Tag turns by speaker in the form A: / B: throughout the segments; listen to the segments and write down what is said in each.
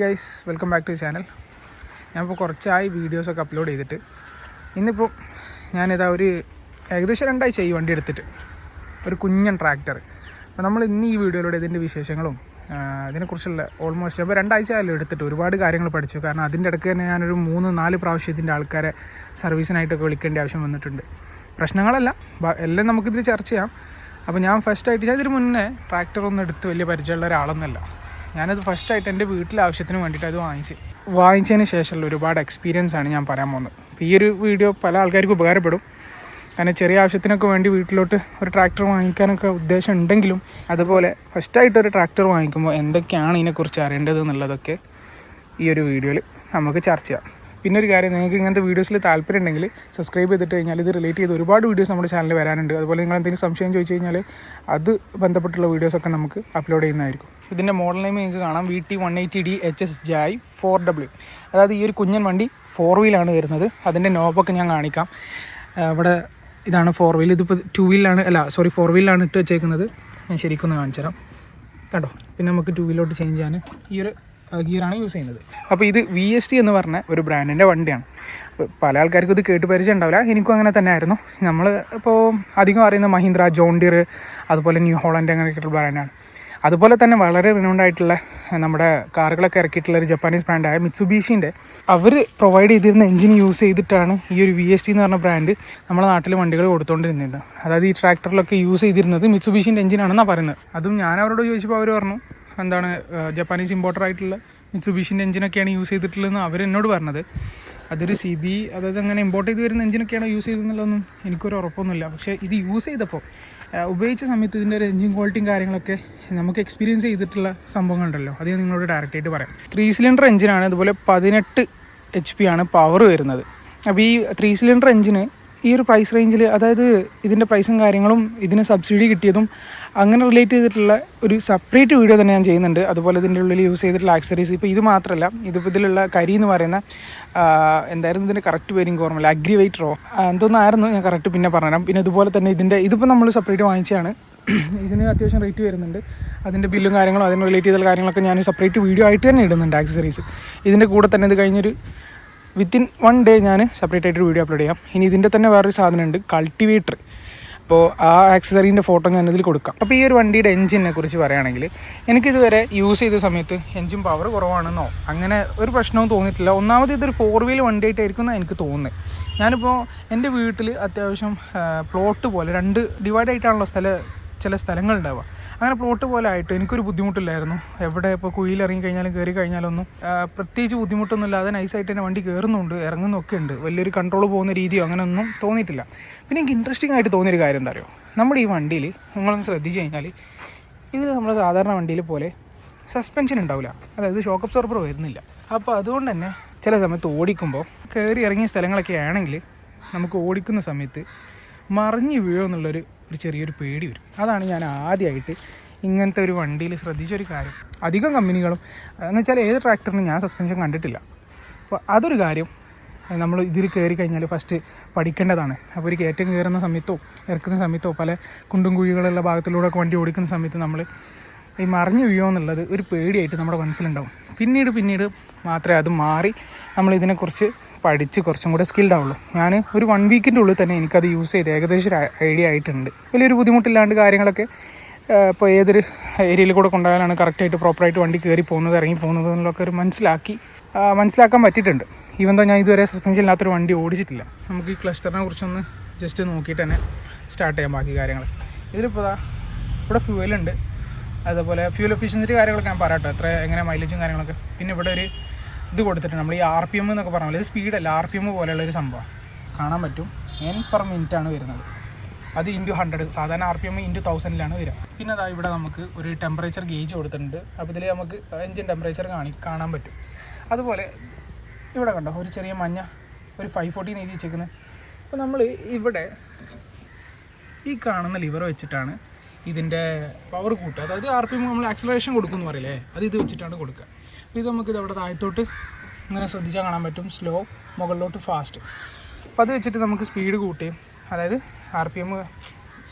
A: Guys welcome back to channel ഞാനിപ്പോൾ കുറച്ചായി വീഡിയോസൊക്കെ അപ്ലോഡ് ചെയ്തിട്ട്. ഇന്നിപ്പോൾ ഞാനിതാ ഒരു ഏകദേശം രണ്ടാഴ്ച ഈ വണ്ടി എടുത്തിട്ട്. ഒരു കുഞ്ഞൻ ട്രാക്ടർ അപ്പോൾ നമ്മൾ ഇന്ന് ഈ വീഡിയോയിലൂടെ ഇതിന്റെ വിശേഷങ്ങളും ഇതിനെക്കുറിച്ചുള്ള ഓൾമോസ്റ്റ് അപ്പോൾ രണ്ടാഴ്ച ആയാലും എടുത്തിട്ട് ഒരുപാട് കാര്യങ്ങൾ പഠിച്ചു. കാരണം അതിന്റെ ഇടയ്ക്ക് തന്നെ ഞാനൊരു മൂന്ന് നാല് പ്രാവശ്യം ഇതിന്റെ ആൾക്കാരെ സർവീസിനായിട്ടൊക്കെ വിളിക്കേണ്ട ആവശ്യം വന്നിട്ടുണ്ട്. പ്രശ്നങ്ങളല്ല എല്ലാം നമുക്കിതിൽ ചർച്ച ചെയ്യാം. അപ്പോൾ ഞാൻ ഫസ്റ്റായിട്ട് ഞാൻ ഇതിന് മുന്നേ ട്രാക്ടർ ഒന്നും എടുത്ത് വലിയ പരിചയമുള്ള ഒരാളൊന്നുമല്ല. ഞാനത് ഫസ്റ്റായിട്ട് എന്റെ വീട്ടിലെ ആവശ്യത്തിന് വേണ്ടിയിട്ട് അത് വാങ്ങിച്ച്. വാങ്ങിച്ചതിന് ശേഷമുള്ള ഒരുപാട് എക്സ്പീരിയൻസ് ആണ് ഞാൻ പറയാൻ പോകുന്നത്. ഈ ഒരു വീഡിയോ പല ആൾക്കാർക്കും ഉപകാരപ്പെടും. കാരണം ചെറിയ ആവശ്യത്തിനൊക്കെ വേണ്ടി വീട്ടിലോട്ട് ഒരു ട്രാക്ടർ വാങ്ങിക്കാനൊക്കെ ഉദ്ദേശം ഉണ്ടെങ്കിലും അതുപോലെ ഫസ്റ്റായിട്ട് ഒരു ട്രാക്ടർ വാങ്ങിക്കുമ്പോൾ എന്തൊക്കെയാണ് ഇതിനെക്കുറിച്ച് അറിയേണ്ടത് എന്നുള്ളതൊക്കെ ഈ ഒരു വീഡിയോയിൽ നമുക്ക് ചർച്ച ചെയ്യാം. പിന്നെ ഒരു കാര്യം നിങ്ങൾക്ക് ഇങ്ങനത്തെ വീഡിയോസിൽ താല്പര്യം ഉണ്ടെങ്കിൽ സബ്സ്ക്രൈബ് ചെയ്തിട്ട് കഴിഞ്ഞാൽ ഇത് റിലേറ്റ് ചെയ്ത് ഒരുപാട് വീഡിയോസ് നമ്മുടെ ചാനലിൽ വരാനുണ്ട്. അതുപോലെ നിങ്ങൾ എന്തെങ്കിലും സംശയം ചോദിച്ചു കഴിഞ്ഞാൽ അത് ബന്ധപ്പെട്ടുള്ള വീഡിയോസൊക്കെ നമുക്ക് അപ്ലോഡ് ചെയ്യുന്നതായിരിക്കും. ഇതിന്റെ മോഡൽ നെയിം നിങ്ങൾക്ക് കാണാം. V T one eighty D H S J four W അതായത് ഈ ഒരു കുഞ്ഞൻ വണ്ടി ഫോർ വീലാണ് വരുന്നത്. അതിന്റെ നോബൊക്കെ ഞാൻ കാണിക്കാം. ഇവിടെ ഇതാണ് ഫോർ വീൽ ഇതിപ്പോൾ ടു വീലാണ് അല്ല സോറി ഫോർ വീലാണ് ഇട്ട് വെച്ചേക്കുന്നത്. ഞാൻ ശരിക്കും ഒന്ന് കാണിച്ചു തരാം. കേട്ടോ പിന്നെ നമുക്ക് ടു വീലോട്ട് ചേഞ്ച് ചെയ്യാൻ ഈ ഒരു ഗിയറാണ് യൂസ് ചെയ്യുന്നത്. അപ്പോൾ ഇത് വി എസ് ടി എന്ന് പറഞ്ഞ ഒരു ബ്രാൻഡിന്റെ വണ്ടിയാണ്. പല ആൾക്കാർക്കും ഇത് കേട്ട് പരിചയം ഉണ്ടാവില്ല. എനിക്കും അങ്ങനെ തന്നെ ആയിരുന്നു. നമ്മൾ ഇപ്പോൾ അധികം അറിയുന്ന മഹീന്ദ്ര ജോണ്ടിയർ അതുപോലെ ന്യൂ ഹോളൻഡ് അങ്ങനെയൊക്കെയുള്ള ബ്രാൻഡാണ് അതുപോലെ തന്നെ വളരെ റിനൗണ്ട് ആയിട്ടുള്ള നമ്മുടെ കാറുകളൊക്കെ ഇറക്കിയിട്ടുള്ള ഒരു ജപ്പാനീസ് ബ്രാൻഡായ മിത്സുബീഷിന്റെ അവർ പ്രൊവൈഡ് ചെയ്തിരുന്ന എഞ്ചിൻ യൂസ് ചെയ്തിട്ടാണ് ഈ ഒരു വി എസ് ടി എന്ന് പറഞ്ഞ ബ്രാൻഡ് നമ്മുടെ നാട്ടിൽ വണ്ടികൾ കൊടുത്തുകൊണ്ടിരുന്നത് അതായത് ഈ ട്രാക്ടറിലൊക്കെ യൂസ് ചെയ്തിരുന്നത് മിത്സുബീഷിന്റെ എഞ്ചിനാണെന്നാണ് പറയുന്നത്. അതും ഞാൻ അവരോട് ചോദിച്ചപ്പോൾ അവർ പറഞ്ഞു എന്താണ് ജപ്പാനീസ് ഇമ്പോർട്ടർ ആയിട്ടുള്ള മിത്സുബീഷിന്റെ എഞ്ചിനൊക്കെയാണ് യൂസ് ചെയ്തിട്ടുള്ളതെന്ന് അവർ എന്നോട് പറഞ്ഞത്. അതൊരു സി ബി അതായത് അങ്ങനെ ഇമ്പോർട്ട് ചെയ്ത് വരുന്ന എഞ്ചിനൊക്കെയാണ് യൂസ് ചെയ്തെന്നുള്ളതൊന്നും എനിക്കൊരു ഉറപ്പൊന്നുമില്ല. പക്ഷേ ഇത് യൂസ് ചെയ്തപ്പോൾ ഉപയോഗിച്ച സമയത്ത് ഇതിന്റെ ഒരു എഞ്ചിൻ ക്വാളിറ്റിയും കാര്യങ്ങളൊക്കെ നമുക്ക് എക്സ്പീരിയൻസ് ചെയ്തിട്ടുള്ള സംഭവങ്ങളുണ്ടല്ലോ. അത് ഞാൻ നിങ്ങളോട് ഡയറക്റ്റ് ആയിട്ട് പറയാം. ത്രീ സിലിണ്ടർ എഞ്ചിനാണ് അതുപോലെ പതിനെട്ട് എച്ച് പി ആണ് പവർ വരുന്നത്. അപ്പോൾ ഈ ത്രീ സിലിണ്ടർ എഞ്ചിന് ഈ ഒരു പ്രൈസ് റേഞ്ചിൽ അതായത് ഇതിന്റെ പ്രൈസും കാര്യങ്ങളും ഇതിന് സബ്സിഡി കിട്ടിയതും അങ്ങനെ റിലേറ്റ് ചെയ്തിട്ടുള്ള ഒരു സെപ്പറേറ്റ് വീഡിയോ തന്നെ ഞാൻ ചെയ്യുന്നുണ്ട്. അതുപോലെ ഇതിന്റെ ഉള്ളിൽ യൂസ് ചെയ്തിട്ടുള്ള ആക്സറീസ് ഇപ്പോൾ ഇത് മാത്രമല്ല ഇതിപ്പോൾ ഇതിലുള്ള കരി എന്ന് പറയുന്ന എന്തായിരുന്നു ഇതിന്റെ കറക്റ്റ് പേര് ഓർമ്മയില്ല അഗ്രിവേറ്ററോ എന്തോന്നായിരുന്നു ഞാൻ കറക്റ്റ് പിന്നെ പറഞ്ഞുതരാം. പിന്നെ ഇതുപോലെ തന്നെ ഇതിന്റെ ഇതിപ്പോൾ നമ്മൾ സെപ്പറേറ്റ് വാങ്ങിച്ചതാണ്. ഇതിന് അത്യാവശ്യം റേറ്റ് വരുന്നുണ്ട്. അതിന്റെ ബില്ലും കാര്യങ്ങളും അതിന് റിലേറ്റ് ചെയ്ത കാര്യങ്ങളൊക്കെ ഞാൻ സെപ്പറേറ്റ് വീഡിയോ ആയിട്ട് തന്നെ ഇടുന്നുണ്ട് ആക്സസറീസ് ഇതിന്റെ കൂടെ തന്നെ ഇത് കഴിഞ്ഞൊരു വിത്തിൻ വൺ ഡേ ഞാൻ സെപ്പറേറ്റ് ആയിട്ട് വീഡിയോ അപ്ലോഡ് ചെയ്യാം. ഇനി ഇതിന്റെ തന്നെ വേറൊരു സാധനമുണ്ട് കൾട്ടിവേറ്റർ അപ്പോൾ ആ ആക്സസറീന്റെ ഫോട്ടോ ഞാനതിൽ കൊടുക്കാം. അപ്പോൾ ഈ ഒരു വണ്ടിയുടെ എഞ്ചിനെ കുറിച്ച് പറയുകയാണെങ്കിൽ എനിക്കിതുവരെ യൂസ് ചെയ്ത സമയത്ത് എഞ്ചിൻ പവർ കുറവാണെന്നോ അങ്ങനെ ഒരു പ്രശ്നവും തോന്നിയിട്ടില്ല. ഒന്നാമത് ഇതൊരു ഫോർ വീൽ വണ്ടിയായിട്ടായിരിക്കും എന്നാണ് എനിക്ക് തോന്നുന്നത്. ഞാനിപ്പോൾ എന്റെ വീട്ടിൽ അത്യാവശ്യം പ്ലോട്ട് പോലെ രണ്ട് ഡിവൈഡ് ആയിട്ടാണല്ലോ സ്ഥല ചില സ്ഥലങ്ങളുണ്ടാവുക അങ്ങനെ പ്ലോട്ട് പോലെ ആയിട്ട് എനിക്കൊരു ബുദ്ധിമുട്ടില്ലായിരുന്നു. എവിടെ ഇപ്പോൾ കുഴിയിൽ ഇറങ്ങി കഴിഞ്ഞാലും കയറി കഴിഞ്ഞാലൊന്നും പ്രത്യേകിച്ച് ബുദ്ധിമുട്ടൊന്നും ഇല്ലാതെ നൈസായിട്ട് തന്നെ വണ്ടി കയറുന്നുണ്ട് ഇറങ്ങുന്നൊക്കെ ഉണ്ട്. വലിയൊരു കൺട്രോൾ പോകുന്ന രീതിയോ അങ്ങനെയൊന്നും തോന്നിയിട്ടില്ല. പിന്നെ എനിക്ക് ഇൻട്രസ്റ്റിംഗ് ആയിട്ട് തോന്നിയൊരു കാര്യം എന്താ അറിയോ? നമ്മുടെ ഈ വണ്ടിയിൽ നിങ്ങളൊന്ന് ശ്രദ്ധിച്ച് കഴിഞ്ഞാൽ ഇത് നമ്മൾ സാധാരണ വണ്ടിയിൽ പോലെ സസ്പെൻഷൻ ഉണ്ടാവില്ല. അതായത് ഷോക്ക് അബ്സോർബർ വരുന്നില്ല. അപ്പോൾ അതുകൊണ്ട് തന്നെ ചില സമയത്ത് ഓടിക്കുമ്പോൾ കയറി ഇറങ്ങിയ സ്ഥലങ്ങളൊക്കെ ആണെങ്കിൽ നമുക്ക് ഓടിക്കുന്ന സമയത്ത് മറിഞ്ഞ് വീഴുമെന്നുള്ളൊരു ഒരു ചെറിയൊരു പേടി വരും. അതാണ് ഞാൻ ആദ്യമായിട്ട് ഇങ്ങനത്തെ ഒരു വണ്ടിയിൽ ശ്രദ്ധിച്ചൊരു കാര്യം. അധികം കമ്പനികളും എന്ന് വെച്ചാൽ ഏത് ട്രാക്ടറിനും ഞാൻ സസ്പെൻഷൻ കണ്ടിട്ടില്ല. അപ്പോൾ അതൊരു കാര്യം നമ്മൾ ഇതിൽ കയറി കഴിഞ്ഞാൽ ഫസ്റ്റ് പഠിക്കേണ്ടതാണ്. അപ്പോൾ ഒരു കയറ്റം കയറുന്ന സമയത്തോ ഇറക്കുന്ന സമയത്തോ പല കുണ്ടും കുഴികളുള്ള ഭാഗത്തിലൂടെ ഒക്കെ വണ്ടി ഓടിക്കുന്ന സമയത്ത് നമ്മൾ ഈ മറിഞ്ഞു വീഴുമോ എന്നുള്ളത് ഒരു പേടിയായിട്ട് നമ്മുടെ മനസ്സിലുണ്ടാവും. പിന്നീട് പിന്നീട് മാത്രമേ അത് മാറി. നമ്മൾ ഇതിനെക്കുറിച്ച് പഠിച്ച് കുറച്ചും കൂടെ സ്കിൽഡ് ആവുള്ളൂ. ഞാൻ ഒരു വൺ വീക്കിന്റെ ഉള്ളിൽ തന്നെ എനിക്കത് യൂസ് ചെയ്ത് ഏകദേശം ഒരു ഐഡിയ ആയിട്ടുണ്ട്. വലിയൊരു ബുദ്ധിമുട്ടില്ലാണ്ട് കാര്യങ്ങളൊക്കെ ഇപ്പോൾ ഏതൊരു ഏരിയയിൽ കൂടെ കൊണ്ടുപോയാലാണ് കറക്റ്റായിട്ട് പ്രോപ്പറായിട്ട് വണ്ടി കയറി പോകുന്നത് ഇറങ്ങി പോകുന്നത് എന്നുള്ളൊക്കെ ഒരു മനസ്സിലാക്കി മനസ്സിലാക്കാൻ പറ്റിയിട്ടുണ്ട്. ഈവൻ തോ ഞാൻ ഇതുവരെ സസ്പെൻഷൻ ഇല്ലാത്തൊരു വണ്ടി ഓടിച്ചിട്ടില്ല. നമുക്ക് ഈ ക്ലസ്റ്ററിനെ കുറിച്ചൊന്ന് ജസ്റ്റ് നോക്കിയിട്ട് തന്നെ സ്റ്റാർട്ട് ചെയ്യാം ബാക്കി കാര്യങ്ങൾ ഇതിലിപ്പോൾ ഇവിടെ ഫ്യൂവലുണ്ട് അതുപോലെ ഫ്യൂൽ എഫിഷ്യൻസി കാര്യങ്ങളൊക്കെ ഞാൻ പറയാട്ടോ എത്ര എങ്ങനെ മൈലേജും കാര്യങ്ങളൊക്കെ. പിന്നെ ഇവിടെ ഒരു ഇത് കൊടുത്തിട്ടുണ്ട്. നമ്മൾ ഈ ആർ പി എം എന്നൊക്കെ പറഞ്ഞാൽ ഇത് സ്പീഡല്ല ആർ പി എം പോലെയുള്ള ഒരു സംഭവം. കാണാൻ പറ്റും. എൻ പെർ മിനിറ്റ് ആണ് വരുന്നത്. അത് ഇന്റു ഹൺഡ്രഡ് സാധാരണ ആർ പി എം ഇന്റു തൗസൻഡിലാണ് വരിക. പിന്നെ അതാ ഇവിടെ നമുക്ക് ഒരു ടെമ്പറേച്ചർ ഗേജ് കൊടുത്തിട്ടുണ്ട്. അപ്പോൾ ഇതിൽ നമുക്ക് എഞ്ചിൻ ടെമ്പറേച്ചർ കാണി കാണാൻ പറ്റും. അതുപോലെ ഇവിടെ കണ്ടോ ഒരു ചെറിയ മഞ്ഞ ഒരു ഫൈവ് ഫോർട്ടി എഴുതി വെച്ചേക്കുന്നത് അപ്പോൾ നമ്മൾ ഇവിടെ ഈ കാണുന്ന ലിവർ വെച്ചിട്ടാണ് ഇതിന്റെ പവർ കൂട്ടുക. അതായത് ആർ പി എം നമ്മൾ ആക്സലറേഷൻ കൊടുക്കുമെന്ന് പറയില്ലേ? അത് ഇത് വെച്ചിട്ടാണ് കൊടുക്കുക. ഇത് നമുക്കിത് അവിടെ താഴത്തോട്ട് ഇങ്ങനെ ശ്രദ്ധിച്ചാൽ കാണാൻ പറ്റും. സ്ലോ മുകളിലോട്ട് ഫാസ്റ്റ് അപ്പോൾ അത് വെച്ചിട്ട് നമുക്ക് സ്പീഡ് കൂട്ടുകയും അതായത് ആർ പി എം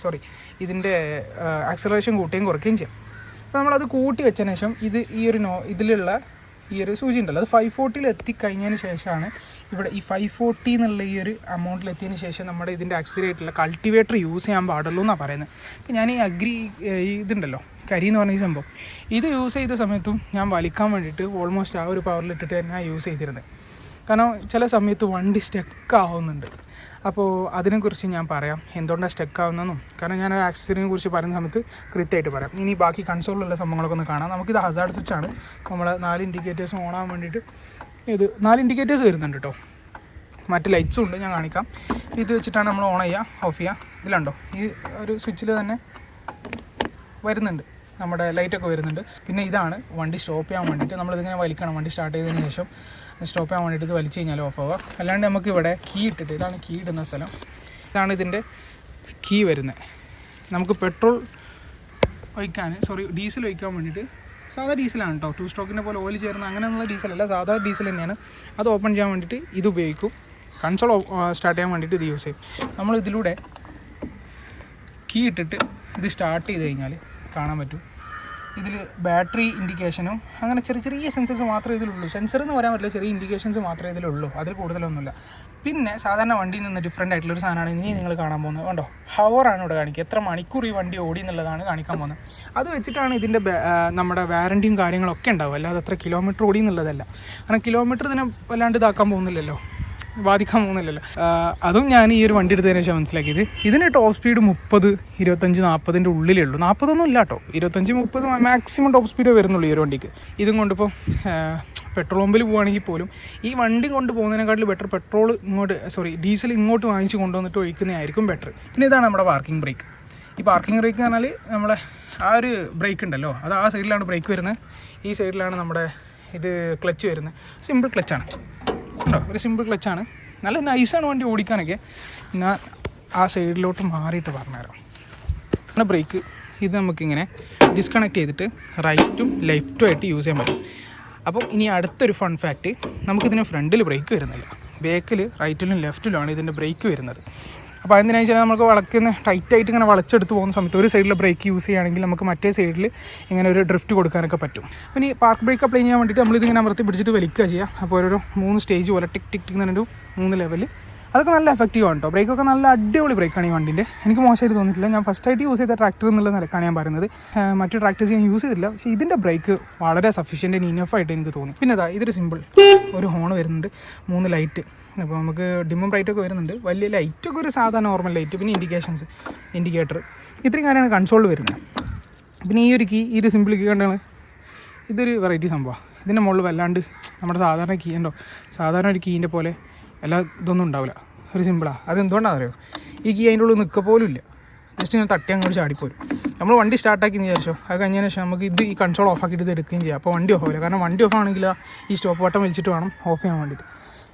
A: സോറി ഇതിന്റെ ആക്സലറേഷൻ കൂട്ടുകയും കുറയ്ക്കുകയും ചെയ്യാം. അപ്പോൾ നമ്മളത് കൂട്ടി വെച്ചതിന് ശേഷം ഇത് ഈ ഒരു നോ ഇതിലുള്ള ഈ ഒരു സൂചി ഉണ്ടല്ലോ. അത് ഫൈവ് ഫോർട്ടിയിൽ എത്തിക്കഴിഞ്ഞതിന് ശേഷമാണ് ഇവിടെ ഈ ഫൈവ് ഫോർട്ടി എന്നുള്ള ഈ ഒരു എമൗണ്ടിൽ എത്തിയതിന് ശേഷം നമ്മുടെ ഇതിന്റെ ആയിട്ടുള്ള കൾട്ടിവേറ്റർ യൂസ് ചെയ്യാൻ പാടുള്ളൂ എന്നാണ് പറയുന്നത്. അപ്പോൾ ഞാൻ ഈ അഗ്രി ഇതുണ്ടല്ലോ കരി എന്ന് പറഞ്ഞ ഈ സംഭവം ഇത് യൂസ് ചെയ്ത സമയത്തും ഞാൻ വലിക്കാൻ വേണ്ടിയിട്ട് ഓൾമോസ്റ്റ് ആ ഒരു പവറിലിട്ടിട്ട് തന്നെ യൂസ് ചെയ്തിരുന്നത്. കാരണം ചില സമയത്ത് വണ്ടി സ്റ്റക്ക് ആവുന്നുണ്ട്. അപ്പോൾ അതിനെക്കുറിച്ച് ഞാൻ പറയാം. എന്തുകൊണ്ടാണ് സ്റ്റക്ക് ആവുന്നതെന്നും. കാരണം ഞാൻ ഒരു ആക്സിഡന്റിനെ കുറിച്ച് പറയുന്ന സമയത്ത് കൃത്യമായിട്ട് പറയാം. ഇനി ബാക്കി കൺസോളിലുള്ള സംഭവങ്ങളൊക്കെ ഒന്ന് കാണാം. നമുക്കിത് ഹസാർഡ് ആണ്. നമ്മൾ നാല് ഇൻഡിക്കേറ്റേഴ്സ് ഓൺ ആവാൻ വേണ്ടിയിട്ട് ഇത് നാല് ഇൻഡിക്കേറ്റേഴ്സ് വരുന്നുണ്ട് കേട്ടോ മറ്റ് ലൈറ്റ്സും ഉണ്ട് ഞാൻ കാണിക്കാം. ഇത് വെച്ചിട്ടാണ് നമ്മൾ ഓൺ ചെയ്യുക ഓഫ് ചെയ്യുക ഇതിലുണ്ടോ? ഈ ഒരു സ്വിച്ചിൽ തന്നെ വരുന്നുണ്ട്. നമ്മുടെ ലൈറ്റൊക്കെ വരുന്നുണ്ട്. പിന്നെ ഇതാണ് വണ്ടി സ്റ്റോപ്പ് ചെയ്യാൻ വേണ്ടിയിട്ട് നമ്മളിതിങ്ങനെ വലിക്കണം. വണ്ടി സ്റ്റാർട്ട് ചെയ്തതിന് ശേഷം സ്റ്റോപ്പ് ചെയ്യാൻ വേണ്ടിയിട്ട് വലിച്ചു കഴിഞ്ഞാൽ ഓഫ് ആവുക. അല്ലാണ്ട് നമുക്ക് ഇവിടെ കീ ഇട്ടിട്ട് ഇതാണ് കീ ഇടുന്ന സ്ഥലം. ഇതാണ് ഇതിന്റെ കീ വരുന്നത്. നമുക്ക് പെട്രോൾ ഒഴിക്കാൻ സോറി ഡീസൽ ഒഴിക്കാൻ വേണ്ടിയിട്ട് സാധാ ഡീസലാണ് കേട്ടോ ടു സ്ട്രോക്കിന്റെ പോലെ ഓയിൽ ചേർന്ന അങ്ങനെയുള്ള ഡീസലല്ല സാധാ ഡീസൽ തന്നെയാണ്. അത് ഓപ്പൺ ചെയ്യാൻ വേണ്ടിയിട്ട് ഇത് ഉപയോഗിക്കും. കൺസോൾ സ്റ്റാർട്ട് ചെയ്യാൻ വേണ്ടിയിട്ട് ഇത് യൂസ് ചെയ്യും. നമ്മൾ ഇതിലൂടെ കീ ഇട്ടിട്ട് ഇത് സ്റ്റാർട്ട് ചെയ്ത് കഴിഞ്ഞാൽ കാണാൻ പറ്റും. ഇതിൽ ബാറ്ററി ഇൻഡിക്കേഷനും അങ്ങനെ ചെറിയ ചെറിയ സെൻസസ് മാത്രമേ ഇതിലുള്ളൂ. സെൻസർ എന്ന് പറയാൻ പറ്റില്ല ചെറിയ ഇൻഡിക്കേഷൻസ് മാത്രമേ ഇതിലുള്ളൂ. അതിൽ കൂടുതലൊന്നുമില്ല. പിന്നെ സാധാരണ വണ്ടിയിൽ നിന്ന് ഡിഫറെന്റ് ആയിട്ടുള്ള ഒരു സാധനമാണ് ഇനി നിങ്ങൾ കാണാൻ പോകുന്നത്. കണ്ടോ? ഹവറാണ് ഇവിടെ കാണിക്കുക. എത്ര മണിക്കൂർ ഈ വണ്ടി ഓടി എന്നുള്ളതാണ് കാണിക്കാൻ പോകുന്നത്. അത് വെച്ചിട്ടാണ് ഇതിന്റെ നമ്മുടെ വാറണ്ടിയും കാര്യങ്ങളൊക്കെ ഉണ്ടാവും അല്ലാതെ എത്ര കിലോമീറ്റർ ഓടി എന്നുള്ളതല്ല. കാരണം കിലോമീറ്റർ ഇതിനെ വല്ലാണ്ട് ഇതാക്കാൻ പോകുന്നില്ലല്ലോ. ബാധിക്കാൻ പോകുന്നില്ലല്ലോ. അതും ഞാൻ ഈ ഒരു വണ്ടി എടുത്തതിന് ശേഷം മനസ്സിലാക്കിയത്. ഇതിന് ടോപ്പ് സ്പീഡ് മുപ്പത് ഇരുപത്തഞ്ച് നാൽപ്പതിന്റെ ഉള്ളിലേ ഉള്ളൂ. നാൽപ്പതൊന്നും ഇല്ല കേട്ടോ. ഇരുപത്തഞ്ച് മുപ്പത് മാക്സിമം ടോപ്പ് സ്പീഡേ വരുന്നുള്ളൂ ഈ ഒരു വണ്ടിക്ക്. ഇതും കൊണ്ടിപ്പോൾ പെട്രോൾ പമ്പിൽ പോവുകയാണെങ്കിൽ പോലും ഈ വണ്ടി കൊണ്ട് പോകുന്നതിനെക്കാട്ടിൽ ബെറ്റർ പെട്രോൾ ഇങ്ങോട്ട് സോറി ഡീസൽ ഇങ്ങോട്ട് വാങ്ങിച്ച് കൊണ്ടുവന്നിട്ട് ഒഴിക്കുന്നതായിരിക്കും ബെറ്റർ പിന്നെ ഇതാണ് നമ്മുടെ പാർക്കിംഗ് ബ്രേക്ക് ഈ പാർക്കിംഗ് ബ്രേക്ക് എന്ന് പറഞ്ഞാൽ നമ്മളെ ആ ഒരു ബ്രേക്ക് ഉണ്ടല്ലോ. അത് ആ സൈഡിലാണ് ബ്രേക്ക് വരുന്നത്. ഈ സൈഡിലാണ് നമ്മുടെ ഇത് ക്ലച്ച് വരുന്നത്. സിമ്പിൾ ക്ലച്ചാണ് ഉണ്ടോ? ഒരു സിമ്പിൾ ക്ലച്ചാണ് നല്ല നൈസാണ് വണ്ടി ഓടിക്കാനൊക്കെ. ഞാൻ ആ സൈഡിലോട്ട് മാറിയിട്ട് പറഞ്ഞുതരാം. അങ്ങനെ ബ്രേക്ക് ഇത് നമുക്കിങ്ങനെ ഡിസ്കണക്ട് ചെയ്തിട്ട് റൈറ്റും ലെഫ്റ്റും ആയിട്ട് യൂസ് ചെയ്യാൻ പറ്റും. അപ്പം ഇനി അടുത്തൊരു ഫൺ ഫാക്റ്റ് നമുക്കിതിന് ഫ്രണ്ടിൽ ബ്രേക്ക് വരുന്നില്ല. ബാക്കിൽ റൈറ്റിലും ലെഫ്റ്റിലുമാണ് ഇതിന്റെ ബ്രേക്ക് വരുന്നത്. അപ്പോൾ അതെന്തിനാണെന്ന് വെച്ചാൽ നമുക്ക് വളക്കുന്ന ടൈറ്റായിട്ട് ഇങ്ങനെ വളച്ചെടുത്ത് പോകുന്ന സമയത്ത് ഒരു സൈഡിൽ ബ്രേക്ക് യൂസ് ചെയ്യുകയാണെങ്കിൽ നമുക്ക് മറ്റേ സൈഡിൽ ഇങ്ങനെ ഒരു ഡ്രിഫ്റ്റ് കൊടുക്കാനൊക്കെ പറ്റും. ഇനി പാർക്ക് ബ്രേക്ക് അപ്ലൈ ചെയ്യാൻ വേണ്ടിയിട്ട് നമ്മളിതിങ്ങനെ അമർത്തി പിടിച്ചിട്ട് വലിക്കുക ചെയ്യുക അപ്പോൾ ഓരോരോ മൂന്ന് സ്റ്റേജ് പോലെ ടിക് ടിക് ടിക് എന്നൊരു മൂന്ന് ലെവൽ അതൊക്കെ നല്ല എഫക്റ്റീവ് ആണ് കേട്ടോ ബ്രേക്കൊക്കെ നല്ല അടിപൊളി ബ്രേക്കാണ് ഈ വണ്ടിന്റെ. എനിക്ക് മോശമായിട്ട് തോന്നിയിട്ടില്ല. ഞാൻ ഫസ്റ്റ് ആയിട്ട് യൂസ് ചെയ്ത ട്രാക്ടർ എന്നുള്ള നിലക്കാണ് ഞാൻ പറയുന്നത്. മറ്റു ട്രാക്ടേഴ്സ് ഞാൻ യൂസ് ചെയ്തില്ല പക്ഷേ ഇതിന്റെ ബ്രേക്ക് വളരെ സഫീഷ്യന്റ് ഇനഫ് ആയിട്ട് എനിക്ക് തോന്നി. പിന്നെ അതാ ഇതൊരു സിമ്പിൾ ഒരു ഹോൺ വരുന്നുണ്ട്. മൂന്ന് ലൈറ്റ് അപ്പോൾ നമുക്ക് ഡിമ്മും ബ്രൈറ്റൊക്കെ വരുന്നുണ്ട്. വലിയ ലൈറ്റൊക്കെ ഒരു സാധാരണ നോർമൽ ലൈറ്റ് പിന്നെ ഇൻഡിക്കേഷൻസ് ഇൻഡിക്കേറ്റർ ഇത്രയും കാര്യമാണ് കൺസോളിൽ വരുന്നത്. പിന്നെ ഈ ഒരു കീ ഈ ഒരു സിമ്പിൾ കീ കണ്ടാണ്? ഇതൊരു വെറൈറ്റി സംഭവമാണ് ഇതിന്റെ മുകളിൽ വല്ലാണ്ട് നമ്മുടെ സാധാരണ കീ ഉണ്ടോ? സാധാരണ ഒരു കീന്റെ പോലെ എല്ലാ ഇതൊന്നും ഉണ്ടാവില്ല. ഒരു സിമ്പിളാണ് അറിയോ ഈ കീ അതിന്റെ ഉള്ളിൽ നിൽക്കുക പോലും ഇല്ല. ജസ്റ്റ് ഇങ്ങനെ തട്ടി അങ്ങോട്ട് ചാടിപ്പോരും നമ്മൾ വണ്ടി സ്റ്റാർട്ടാക്കി എന്ന് വിചാരിച്ചോ? അത് കഴിഞ്ഞതിന് ശേഷം നമുക്ക് ഇത് ഈ കൺസോൾ ഓഫ് ആക്കിയിട്ട് ഇത് എടുക്കുകയും ചെയ്യാം. അപ്പോൾ വണ്ടി ഓഫ് ആവില്ല. കാരണം വണ്ടി ഓഫ് ആണെങ്കിൽ ഈ സ്റ്റോപ്പ് ബട്ടൺ വലിച്ചിട്ട് വേണം ഓഫ് ചെയ്യാൻ വേണ്ടിയിട്ട്.